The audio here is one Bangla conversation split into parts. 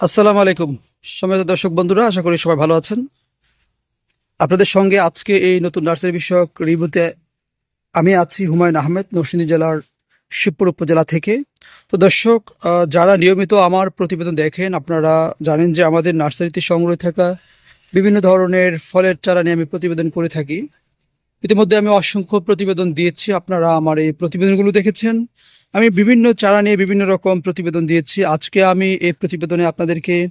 আসসালামু আলাইকুম। সময় দর্শক বন্ধুরা, আশা করি সবাই ভালো আছেন। আপনাদের সঙ্গে আজকে এই নতুন নার্সারি বিষয়ক রিভিউতে আমি আছি হুমায়ুন আহমেদ, নরসিংদী জেলার শিবপুর উপজেলা থেকে। তো দর্শক যারা নিয়মিত আমার প্রতিবেদন দেখেন, আপনারা জানেন যে আমাদের নার্সারিতে সংগ্রহে থাকা বিভিন্ন ধরনের ফলের চারা নিয়ে আমি প্রতিবেদন করে থাকি। ইতিমধ্যে আমি অসংখ্য প্রতিবেদন দিয়েছি, আপনারা আমার এই প্রতিবেদনগুলো দেখেছেন। আমি বিভিন্ন চারা নিয়ে বিভিন্ন রকম প্রতিবেদন দিয়েছি। আজকে আমি এই প্রতিবেদনে আপনাদেরকে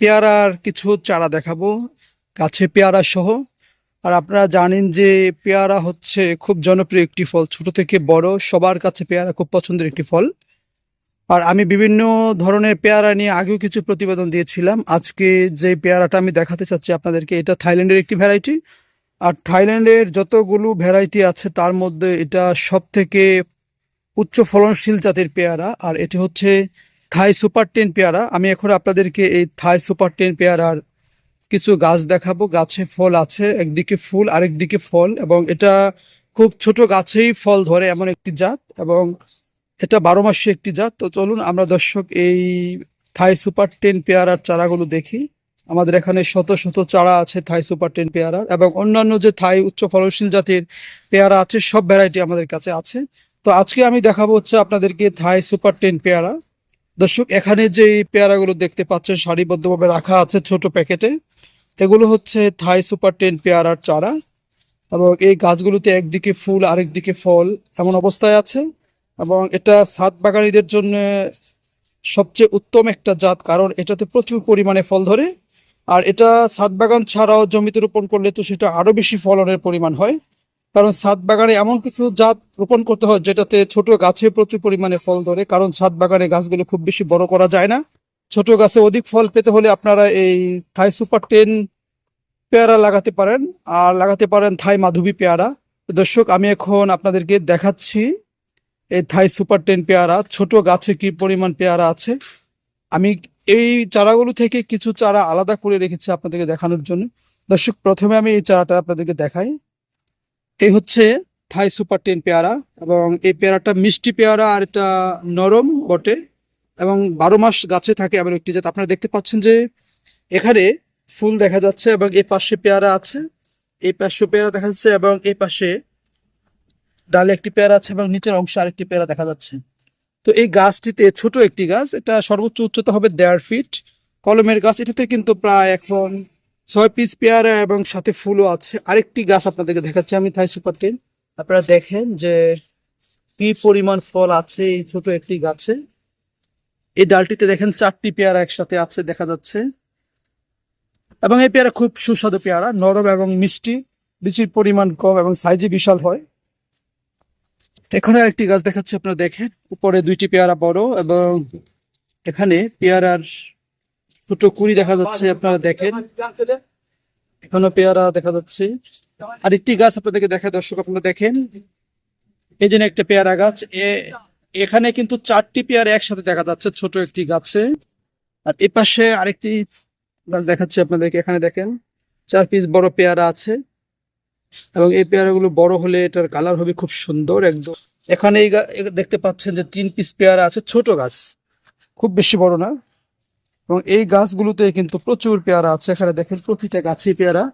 পেয়ারার কিছু চারা দেখাবো, গাছে পেয়ারা সহ। আর আপনারা জানেন যে পেয়ারা হচ্ছে খুব জনপ্রিয় একটি ফল, ছোট থেকে বড়, সবার কাছে পেয়ারা খুব পছন্দের একটি ফল। আর আমি বিভিন্ন ধরনের পেয়ারা নিয়ে আগেও কিছু প্রতিবেদন দিয়েছিলাম। আজকে যে পেয়ারাটা আমি দেখাতে চাচ্ছি আপনাদেরকে, এটা থাইল্যান্ডের একটি ভ্যারাইটি। আর থাইল্যান্ডের যতগুলো ভ্যারাইটি আছে, তার মধ্যে এটা সব থেকে উচ্চ ফলনশীল জাতের পেয়ারা, আর এটি হচ্ছে থাই সুপার টেন পেয়ারা। আমি এখন আপনাদেরকে এই থাই সুপার টেন পেয়ারার কিছু গাছ দেখাবো। গাছে ফল আছে, একদিকে ফুল, আরেকদিকে ফল, এবং এটা খুব ছোট গাছেই ফল ধরে এমন একটি জাত, এবং এটা বারো মাসে একটি জাত। তো চলুন আমরা দর্শক এই থাই সুপার টেন পেয়ারার চারাগুলো দেখি। আমাদের এখানে শত শত চারা আছে থাই সুপার টেন পেয়ারার, এবং অন্যান্য যে থাই উচ্চ ফলনশীল জাতের পেয়ারা আছে, সব ভ্যারাইটি আমাদের কাছে আছে। তো আজকে আমি দেখাবো হচ্ছে আপনাদেরকে থাই সুপার টেন পেয়ারা। দর্শক, এখানে যে পেয়ারাগুলো দেখতে পাচ্ছেন, সারিবদ্ধভাবে রাখা আছে ছোট প্যাকেটে, এগুলো হচ্ছে থাই সুপার টেন পেয়ারার চারা এবং এই গাছগুলোতে একদিকে ফুল, আরেকদিকে ফল এমন অবস্থায় আছে এবং এটা সাত বাগানীদের জন্য সবচেয়ে উত্তম একটা জাত, কারণ এটাতে প্রচুর পরিমাণে ফল ধরে আর এটা সাত বাগান ছাড়াও জমিতে রোপণ করলে তো সেটা আরও বেশি ফলনের পরিমাণ হয়। কারণ ছাদ বাগানে এমন কিছু জাত রোপণ করতে হয় যেটাতে ছোট গাছে প্রচুর পরিমাণে ফল ধরে, কারণ ছাদ বাগানে গাছগুলো খুব বেশি বড় করা যায় না। ছোট গাছে অধিক ফল পেতে হলে আপনারা এই থাই সুপার টেন পেয়ারা লাগাতে পারেন, আর লাগাতে পারেন থাই মাধবী পেয়ারা। দর্শক, আমি এখন আপনাদেরকে দেখাচ্ছি এই থাই সুপার টেন পেয়ারা, ছোট গাছে কি পরিমাণ পেয়ারা আছে। আমি এই চারাগুলো থেকে কিছু চারা আলাদা করে রেখেছি আপনাদেরকে দেখানোর জন্য। দর্শক, প্রথমে আমি এই চারাটা আপনাদেরকে দেখাই। এই হচ্ছে থাই সুপার টেন পেয়ারা এবং এই পেয়ারাটা মিষ্টি পেয়ারা আর এটা নরম বটে এবং বারো মাস গাছে থাকে এমন একটি জাত। আপনারা দেখতে পাচ্ছেন যে এখানে ফুল দেখা যাচ্ছে এবং এই পাশে পেয়ারা আছে এই পাশে পেয়ারা দেখা যাচ্ছে এবং এই পাশে ডালে একটি পেয়ারা আছে এবং নিচের অংশে আরেকটি পেয়ারা দেখা যাচ্ছে। তো এই গাছটিতে ছোট একটি গাছ, এটা সর্বোচ্চ উচ্চতা হবে দেড় ফিট। কলমের গাছ, এটাতে কিন্তু প্রায় এখন ছয় পিস পেয়ারা এবং সাথে ফুলও আছে। আরেকটি গাছ আপনাদেরকে দেখাচ্ছি আমি থাই সুপার টেন আপনারা দেখেন যে কি পরিমাণ ফল আছে এই ছোট একটি গাছে। এই ডালটিতে দেখেন চারটি পেয়ারা একসাথে আছে, দেখা যাচ্ছে। এবং এই পেয়ারা খুব সুস্বাদু পেয়ারা, নরম এবং মিষ্টি বিচির পরিমাণ কম এবং সাইজে বিশাল হয়। এখানে আরেকটি গাছ দেখাচ্ছে, আপনারা দেখেন। উপরে দুইটি পেয়ারা বড় এবং এখানে পেয়ারার ছোট কুড়ি দেখা যাচ্ছে আপনারা দেখেন। এখানে পেয়ারা দেখা যাচ্ছে। আরেকটি গাছ আপনাদেরকে দেখা, দর্শক আপনারা দেখেন। এই জন্য একটা পেয়ারা গাছ এখানে কিন্তু চারটি পেয়ারা একসাথে দেখা যাচ্ছে, ছোট একটি গাছে। আর এ পাশে আরেকটি গাছ দেখাচ্ছে আপনাদেরকে, এখানে দেখেন, চার পিস বড় পেয়ারা আছে। এবং এই পেয়ারাগুলো বড় হলে এটার কালার হবে খুব সুন্দর একদম। এখানে দেখতে পাচ্ছেন যে তিন পিস পেয়ারা আছে, ছোট গাছ। খুব বেশি বড় না। এবং এই গাছগুলোতে কিন্তু প্রচুর পেয়ারা আছে। এখানে দেখেন প্রতিটা গাছে পেয়ারা।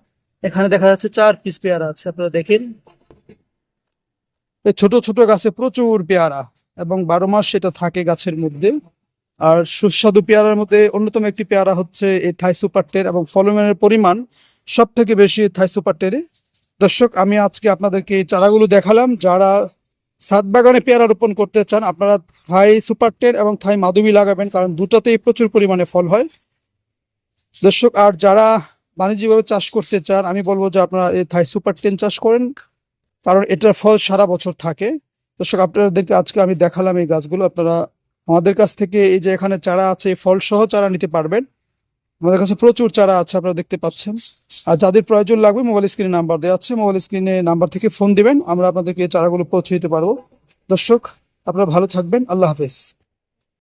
এখানে দেখা যাচ্ছে চার পিস পেয়ারা আছে, আপনারা দেখেন। এই ছোট ছোট গাছে প্রচুর পেয়ারা এবং বারো মাস সেটা থাকে গাছের মধ্যে। আর সুস্বাদু পেয়ারার মধ্যে অন্যতম একটি পেয়ারা হচ্ছে এই থাই সুপার টেন এবং ফলনের পরিমাণ সব থেকে বেশি থাই সুপার টেনে দর্শক, আমি আজকে আপনাদেরকে এই চারাগুলো দেখালাম। যারা সাত বাগানে পেয়ারা রোপণ করতে চান, আপনারা থাই সুপার টেন এবং থাই মাধবী লাগাবেন, কারণ দুটাতেই প্রচুর পরিমাণে ফল হয়। দর্শক, আর যারা বাণিজ্যিকভাবে চাষ করতে চান, আমি বলব যে আপনারা এই থাই সুপার টেন চাষ করেন, কারণ এটার ফল সারা বছর থাকে। দর্শক, আপনাদেরকে আজকে আমি দেখালাম এই গাছগুলো, আপনারা আমাদের কাছ থেকে এই যে এখানে চারা আছে ফল সহ চারা নিতে পারবেন। আমাদের কাছে প্রচুর চারা আছে, আপনারা দেখতে পাচ্ছেন। আর যাদের প্রয়োজন লাগবে মোবাইল স্ক্রিনে নাম্বার দেওয়া আছে মোবাইল স্ক্রিনে নাম্বার থেকে ফোন দিবেন, আমরা আপনাদেরকে চারাগুলো পৌঁছে দিতে পারব। দর্শক, আপনারা ভালো থাকবেন, আল্লাহ হাফেজ।